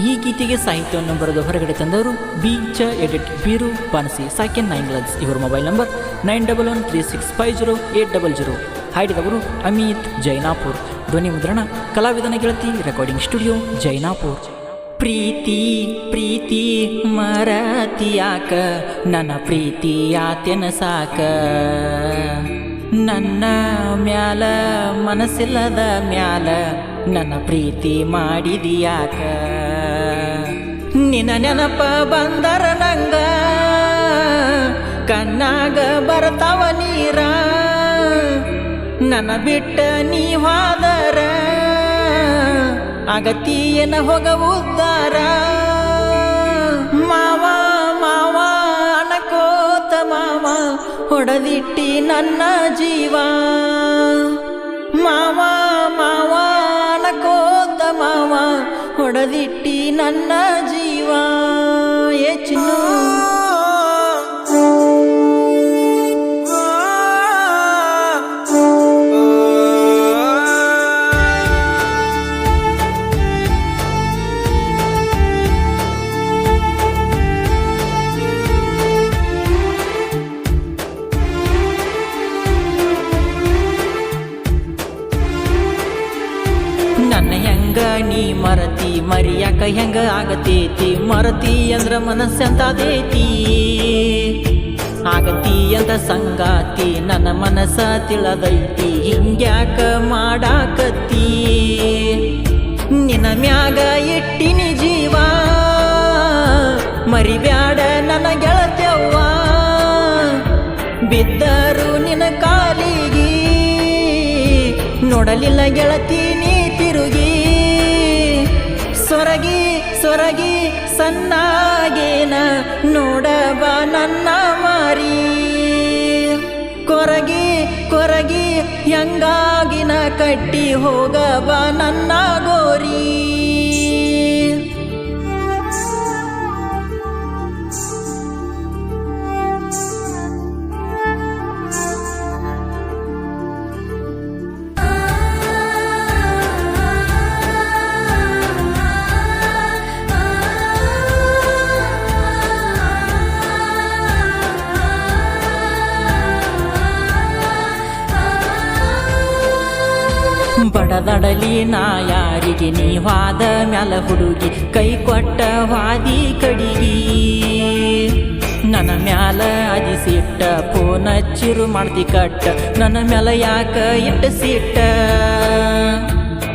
ಈ ಗೀತೆಗೆ ಸಾಹಿತ್ಯವನ್ನು ಬರೆದು ಹೊರಗಡೆ ತಂದವರು ಬಿ ಚ ಎಡಿಟ್ ಬೀರು ಬಾನಸಿ ಸಾಕೆನ್ ನೈನ್ ಲಗ್ಸ್ ಇವರ mobile number nine double one three six five zero eight double zero. ಹಾಡಿದವರು Amit Jainapur. ಧ್ವನಿ ಮುದ್ರಣ ಕಲಾವಿದನ ಗೆಳತಿ ರೆಕಾರ್ಡಿಂಗ್ ಸ್ಟುಡಿಯೋ ಜೈನಾಪುರ್. ಪ್ರೀತಿ ಪ್ರೀತಿ ಮರತಿಯಾಕ ನನ್ನ ಪ್ರೀತಿ ಆತೆನ ಸಾಕ? ನನ್ನ ಮ್ಯಾಲ ಮನಸ್ಸಿಲ್ಲದ ಮ್ಯಾಲ ನನ್ನ ಪ್ರೀತಿ ಮಾಡಿದಿಯಾಕ ನಿನ್ನ ನೆನಪ ಬಂದರ ನಂಗ. ಕಣ್ಣಾಗ ಬರ್ತಾವ ನೀರ. ನನ್ನ ಬಿಟ್ಟ ನೀ ಹೋದರ ಅಗತಿಯನ ಹೋಗ ಉದ್ದಾರ. ಮಾವ ಮಾವ, ಅನಕೋತ ಮಾವ, ಹೊಡೆದಿಟ್ಟಿ ನನ್ನ ಜೀವ. ಮಾವ ಮಾವ, ಅನಕೋತ ಮಾವ, ಹೊಡೆದಿಟ್ಟಿ ನನ್ನ ಜೀವ. Bye. ಮರಿಯಾಕ ಹೆಂಗ ಆಗತೈತಿ? ಮರತಿ ಅಂದ್ರ ಮನಸ್ಸಂತಾದೇತಿ ಆಗತಿ ಅಂತ ಸಂಗಾತಿ, ನನ್ನ ಮನಸ್ಸ ತಿಳದೈತಿ. ಹಿಂಗ್ಯಾಕ ಮಾಡಾಕತ್ತಿ? ನಿನ್ನ ಮ್ಯಾಗ ಇಟ್ಟಿನಿ ಜೀವ. ಮರಿಬ್ಯಾಡ ನನ್ನ ಗೆಳತ್ಯವ್ವ. ಬಿದ್ದರು ನಿನ್ನ ಕಾಲಿಗಿ. ನೋಡಲಿಲ್ಲ ಗೆಳತೀನಿ ಸೊರಗಿ ಸೊರಗಿ ಸನ್ನಾಗೇನ ನೋಡಬ ನನ್ನ ಮಾರಿ. ಕೊರಗಿ ಕೊರಗಿ ಹೆಂಗಾಗಿನ ಕಟ್ಟಿ ಹೋಗಬ ನನ್ನ ಬಡದಡಲಿ ನಾ ಯಾರಿಗೆ ನೀ ವಾದ ಮ್ಯಾಲ ಹುಡುಗಿ ಕೈ ಕೊಟ್ಟ ವಾದಿ ಕಡಿಗಿ. ನನ್ನ ಮ್ಯಾಲ ಅದಿಸಿಟ್ಟ, ಫೋನ್ ಚಿರು ಮಾಡ್ತಿ ಕಟ್ಟ, ನನ್ನ ಮ್ಯಾಲ ಯಾಕ ಇಟ್ಟ ಸಿಟ್ಟ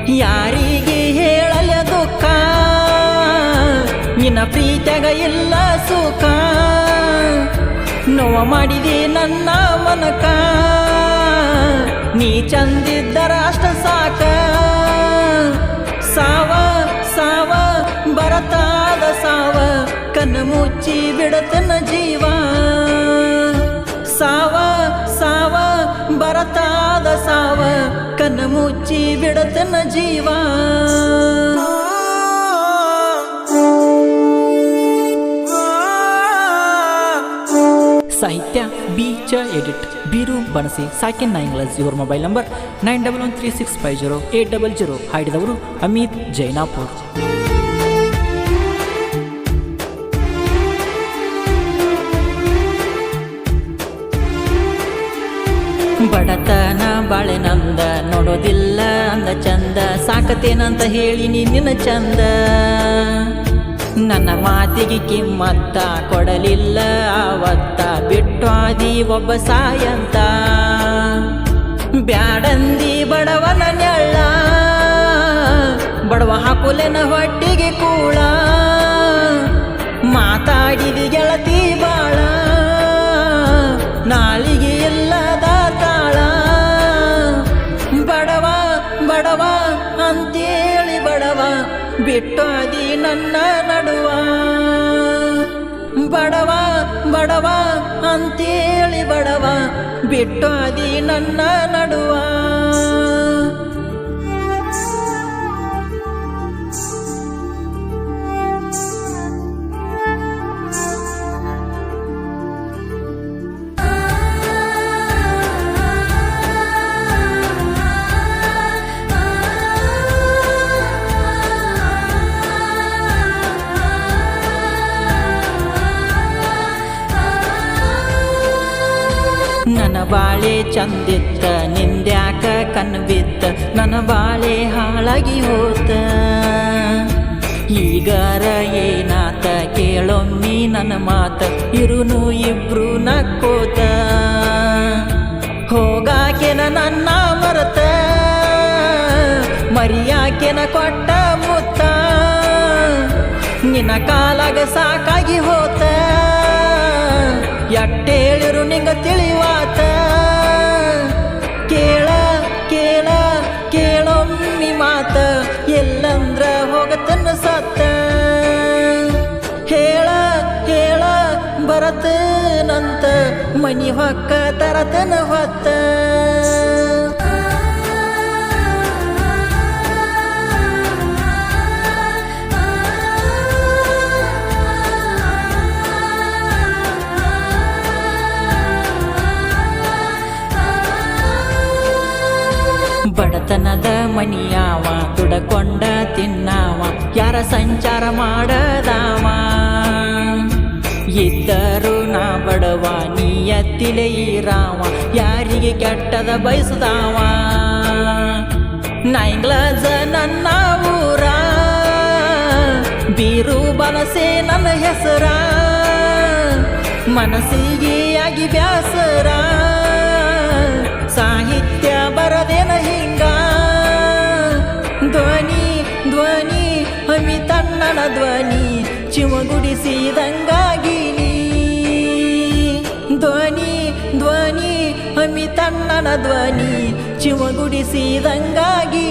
ಯಾರಿಗೆ ಹೇಳಲ ದುಃಖ? ನಿನ್ನ ಪ್ರೀತ್ಯಾಗ ಇಲ್ಲ ಸುಖ? ನೋವ ಮಾಡಿದೆ ನನ್ನ ಮನಕ? ನೀ ಚಂದಿದ್ದರ ಅಷ್ಟ ಸಾಕ. ಸಾವ ಸಾವ ಬರತಾದ ಸಾವ. ಕಣ್ಣು ಮುಚ್ಚಿ ಬಿಡತನ ಜೀವ. ಸಾವ ಸಾವ ಬರತಾದ ಸಾವ. ಕಣ್ಣು ಮುಚ್ಚಿ ಬಿಡತನ ಜೀವ. ಸಾಹಿತ್ಯ, ಬಿ ಚ ಎಡಿಟ್, ಬೀರು ಬಣಸಿ ಸಾಕಿನ್ ನೈನ್ ಗ್ಲಾಸ್ ಇವರ mobile number nine double one three six five zero eight double zero ಹಾಡಿದವರು Amit Jainapur. ಬಡತನ ಬಾಳೆ ನಂದ ನೋಡೋದಿಲ್ಲ ಅಂದ ಚಂದ, ಸಾಕತೇನಂತ ಹೇಳಿ ನಿನ್ನ ಚಂದ. ನನ್ನ ಮಾತಿಗೆ ಕಿಮ್ಮತ್ತ ಕೊಡಲಿಲ್ಲ ಅವತ್ತ ಬಿಟ್ಟು ಆದಿ ಒಬ್ಬ ಸಾಯಂತ. ಬ್ಯಾಡಂದಿ ಬಡವನ ನೆಳ್ಳ ಬಡವ ಹಾಕುಲೆನ ಬಡವ ಅಂತೇಳಿ ಬಡವ ಬಿಟ್ಟೋದಿ ನನ್ನ ನಡುವ. ಬಡವ ಬಡವ ಅಂತೇಳಿ ಬಡವ ಬಿಟ್ಟೋದಿ ನನ್ನ ನಡುವ. ಬಾಳೆ ಚಂದಿತ್ತ, ನಿಂದ್ಯಾಕ ಕನ್ಬಿತ್ತ ನನ್ನ ಬಾಳೆ ಹಾಳಾಗಿ ಹೋತ. ಈಗಾರ ಏನಾತ, ಕೇಳೊಮ್ಮಿ ನನ್ನ ಮಾತ, ಇರುನು ಇಬ್ರು ನಕ್ಕೋತ. ಹೋಗಾಕೆನ ನನ್ನ ಮರತ, ಮರಿಯಾಕೆನ ಕೊಟ್ಟ ಮುತ್ತ. ನಿನ್ನ ಕಾಲಾಗ ಸಾಕಾಗಿ ಹೋತ. ಎಟ್ಟೇಳಿರು ನಿಂಗ ತಿಳಿವಾತ ಹೇಳ ಹೇಳ ಬರತನಂತ ಮನಿ ಹೊಕ್ಕ ತರತನ ಹೊತ್ತ ಬಡತನದ ಮನಿಯಾವ ದುಡಕೊಂಡ ತಿನ್ನಾವ ಯಾರ ಸಂಚಾರ ಮಾಡದಾವ ಇದ್ದರು ನಾ ಬಡವ, ನೀಯತ್ತಿಲೆ ರಾವ ಯಾರಿಗೆ ಕೆಟ್ಟದ ಬಯಸುದಾವ? ನೈಂಗ್ಲಜ ನನ್ನ ಊರ, ಬೀರು ಬಲಸೆ ನನ್ನ ಹೆಸರ, ಮನಸ್ಸಿಗೆ ಆಗಿ ಬ್ಯಾಸರ, ಸಾಹಿತ್ಯ ಬರದೇನ ಹಿಂಗ? ಧ್ವನಿ ಧ್ವನಿ, ಅಮಿತಣ್ಣನ ಧ್ವನಿ ಚಿಮಗುಡಿಸಿದಂಗಾಗಿ ಧ್ವನಿ ಚಿಮಗುಡಿಸಿದಂಗಾಗಿ